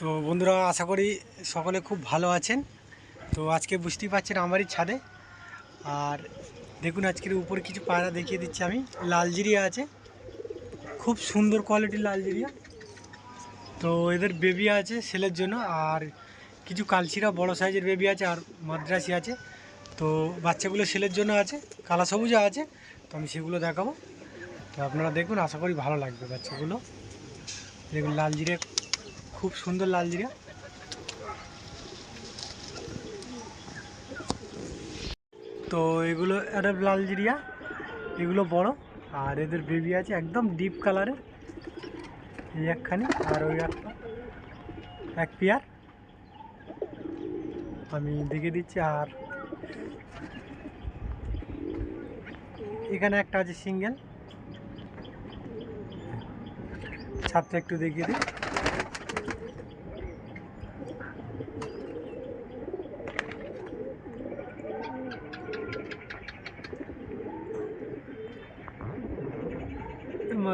তো বন্ধুরা, আশা করি সকলে খুব ভালো আছেন। তো আজকে বুঝতেই পারছেন আমারই ছাদে। আর দেখুন, আজকের উপরে কিছু পায়রা দেখিয়ে দিচ্ছি আমি। লালজিরিয়া আছে। খুব সুন্দর কোয়ালিটির লালজিরিয়া। তো এদের বেবি আছে সেলের জন্য, আর কিছু কালচিরা বড় সাইজের বেবি আছে, আর মাদ্রাসি আছে। তো বাচ্চাগুলো সেলের জন্য আছে, কালা সবুজা আছে। তো আমি সেগুলো দেখাবো। তো আপনারা দেখুন, আশা করি ভালো লাগবে বাচ্চাগুলো। দেখুন লাল জিরে খুব সুন্দর লাল জিরা। তো এগুলো একটা লাল জিরিয়া, এগুলো বড়, আর এদের বেবি আছে একদম ডিপ কালারের। এই একখানি, আর ওই একটা, এক পেয়ার। আমি দেখে দিচ্ছি, আর এখানে একটা আছে সিঙ্গেল। ছাদটা একটু দেখিয়ে দিই।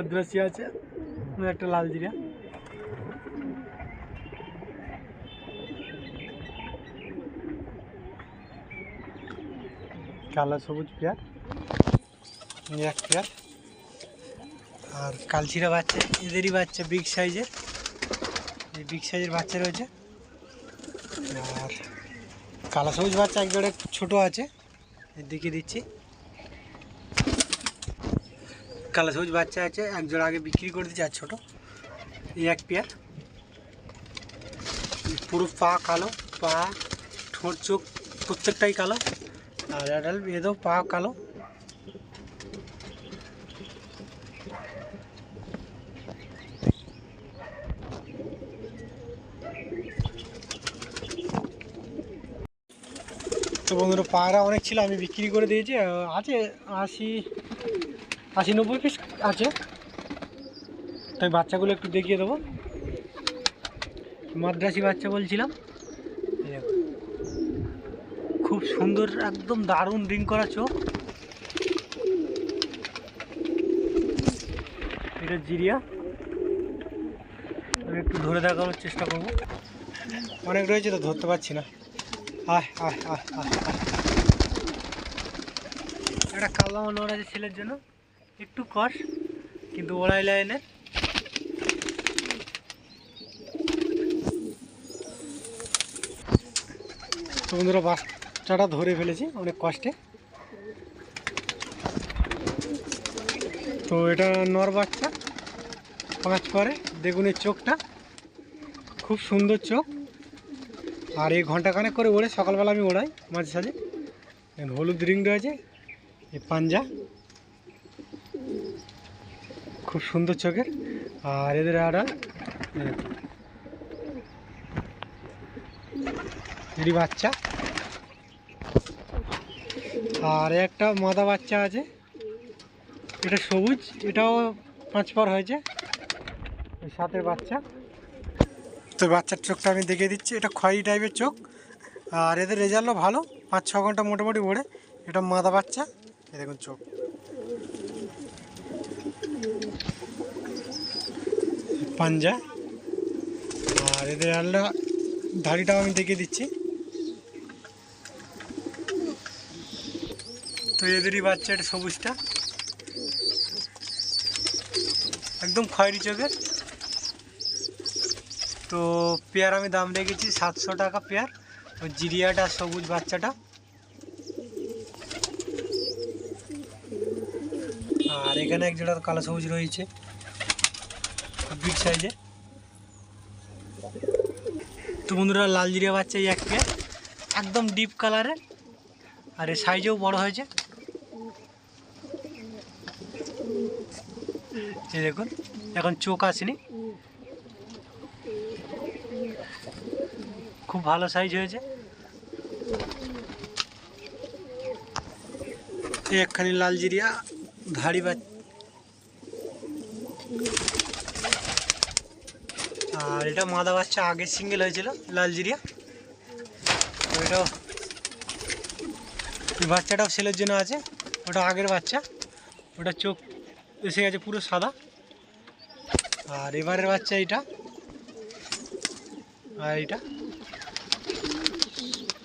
মাদ্রাসি আছে একটা লাল জিরা। কালো সবুজ এই এক পেয়ার। আর কালচিরা বাচ্চা, এদেরই বাচ্চা বিগ সাইজের এই বিগ সাইজের বাচ্চা রয়েছে। আর কালো সবুজ বাচ্চা এক জোড়া ছোটো আছে দিকে দিচ্ছি। কালো সবুজ বাচ্চা আছে, এক জোড়া আগে বিক্রি করে দিচ্ছি আর ছোটো। এই এক পেয়ার। পুরো পা কালো, পা, ঠোঁট, চোখ প্রত্যেকটাই কালো। আর অ্যাডাল্ট এদেরও পা কালো। তো বন্ধুরা পায়রা অনেক ছিল, আমি বিক্রি করে দিয়েছি। আছে আশি আশি নব্বই পিস আছে। তাই বাচ্চাগুলো একটু দেখিয়ে দেবো। মাদ্রাসি বাচ্চা বলছিলাম। খুব সুন্দর, একদম দারুণ রিং করা চোখ। এটা জিরিয়া। আমি একটু ধরে দেখানোর চেষ্টা করব। অনেক রয়েছে তো, ধরতে পারছি না। আয় আয় আয় আয়। একটা কালো নোর আছে ছেলের জন্য। একটু কষ কিন্তু ওড়াই লাইনের বন্ধুরা, বাচ্চাটা ধরে ফেলেছি অনেক কষ্টে। তো এটা নর বাচ্চা পাঁচ পরে বেগুনের চোখটা, খুব সুন্দর চোখ। আর এই ঘন্টাখানেক করে ওড়ে, সকালবেলা আমি ওড়াই মাঝে সাঝে। হলুদ রিং রয়েছে এই পাঞ্জা। খুব সুন্দর চোখের। আর এদের দেখুন। এরই বাচ্চা। আর একটা মাদা বাচ্চা আছে। এটা সবুজ, এটাও পাঁচ পর হয়েছে। সাথের বাচ্চা। তো বাচ্চার চোখটা আমি দেখিয়ে দিচ্ছি। এটা খয়েরি টাইপের চোখ। আর এদের রেজাল্টও ভালো। পাঁচ ছ ঘণ্টা মোটামুটি ওড়ে এটা মাদা বাচ্চা। এই দেখুন চোখ। পাঞ্জা। আর এদের আলটা ধাড়িটাও আমি দেখিয়ে দিচ্ছি। তো এদেরই বাচ্চা, এটা সবুজটা। একদম খয়েরি চোখের। তো পেয়ার আমি দাম রেখেছি সাতশো টাকা পেয়ার। তো জিরিয়াটা, সবুজ বাচ্চাটা আর এখানে এক জোড়া কালো সবুজ রয়েছে বিগ সাইজে তো বন্ধুরা, লাল জিরিয়া বাচ্চা এই এক পেয়ার একদম ডিপ কালারের আর এর সাইজেও বড় হয়েছে। এই দেখুন, এখন চোখ আসেনি। খুব ভালো সাইজ হয়েছে। একখানি লাল জিরিয়া ধাড়ি বা আর এটা মাদা বাচ্চা আগে সিঙ্গেল হয়েছিল লাল জিরিয়া তো এটাও বাচ্চাটাও ছেলের জন্য আছে, ওটা আগের বাচ্চা, ওটা চোখ এসে গেছে পুরো সাদা। আর এবারের বাচ্চা এটা আর এইটা।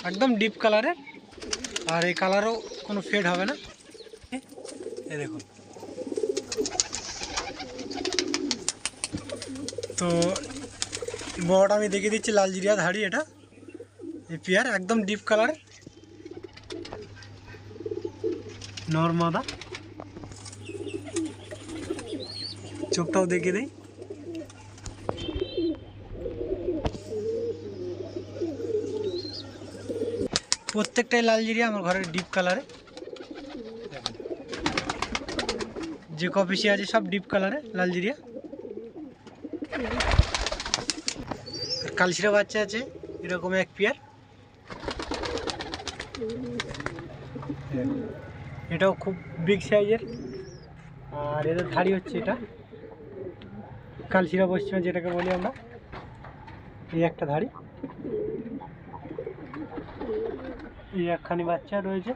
একদম ডিপ কালারের আর এই কালারও কোনো ফেড হবে না। এই দেখুন। তো বড়টা আমি দেখিয়ে দিচ্ছি, লাল জিরিয়া ধাড়ি এটা। এই পেয়ার একদম ডিপ কালার। নর্মাদা। চোখটাও দেখিয়ে দিই। প্রত্যেকটাই লাল জিরিয়া আমার ঘরের ডিপ কালারে। যে কপিসি আছে সব ডিপ কালারে লাল জিরিয়া। কালশিরা বাচ্চা আছে, এরকম এক পেয়ার এটাও খুব বিগ সাইজের আর এদের ধাড়ি হচ্ছে এটা। কালশিরা পশ্চিমে যেটাকে বলি আমরা। এই একটা ধাড়ি এই একখানি বাচ্চা রয়েছে।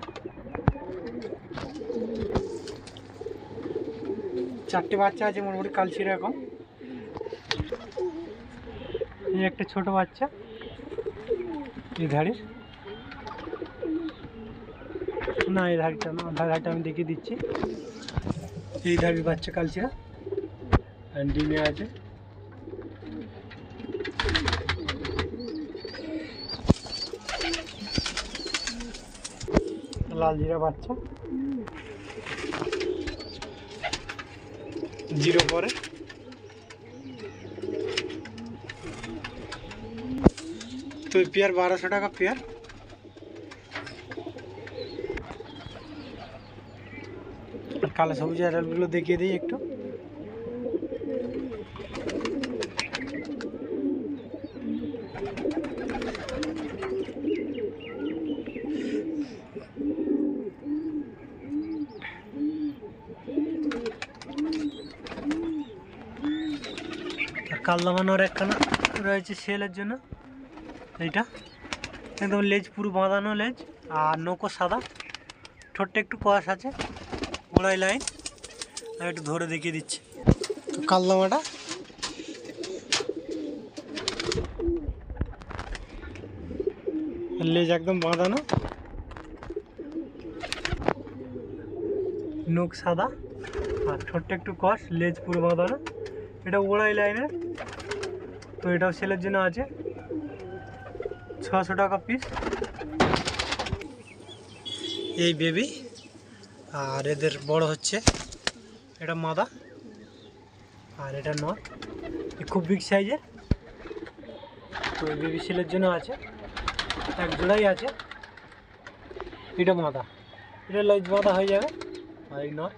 চারটে বাচ্চা আছে মোটামুটি কালশিরা এখন। এই একটা ছোট বাচ্চা, এই ধাড়ির। না, এই ধাড়িটা না ধাড়িটা আমি দেখিয়ে দিচ্ছি। এই ধাড়ির বাচ্চা কালচিরা আর ডিমে আছে। লাল জিরা বাচ্চা। জিরো পরে। তো পেয়ার বারোশো টাকা পেয়ার। কালো সবুজ অ্যাডালগুলো দেখিয়ে দিই একটু। আর কালদামানোর একখানা রয়েছে সেলের জন্য। এইটা। একদম লেজ, পুরো বাঁধানো লেজ আর নৌকো সাদা। ঠোঁটটা একটু কষ আছে গোড়াই লাইন। আমি একটু ধরে দেখিয়ে দিচ্ছি। কালদামাটা লেজ একদম বাঁধানো। নখ সাদা আর ঠোঁটটা একটু কষ লেজ পুরো বাঁধানো। এটা ওড়াই লাইনের। তো এটাও সেলের জন্য আছে। ছশো টাকা পিস এই বেবি আর এদের বড় হচ্ছে। এটা মাদা আর এটা নর খুব বিগ সাইজের তো এই বেবি সেলের জন্য আছে। এক জোড়াই আছে। এটা মাদা এটা লাইজ মাদা হয়ে যাবে। আর এই নর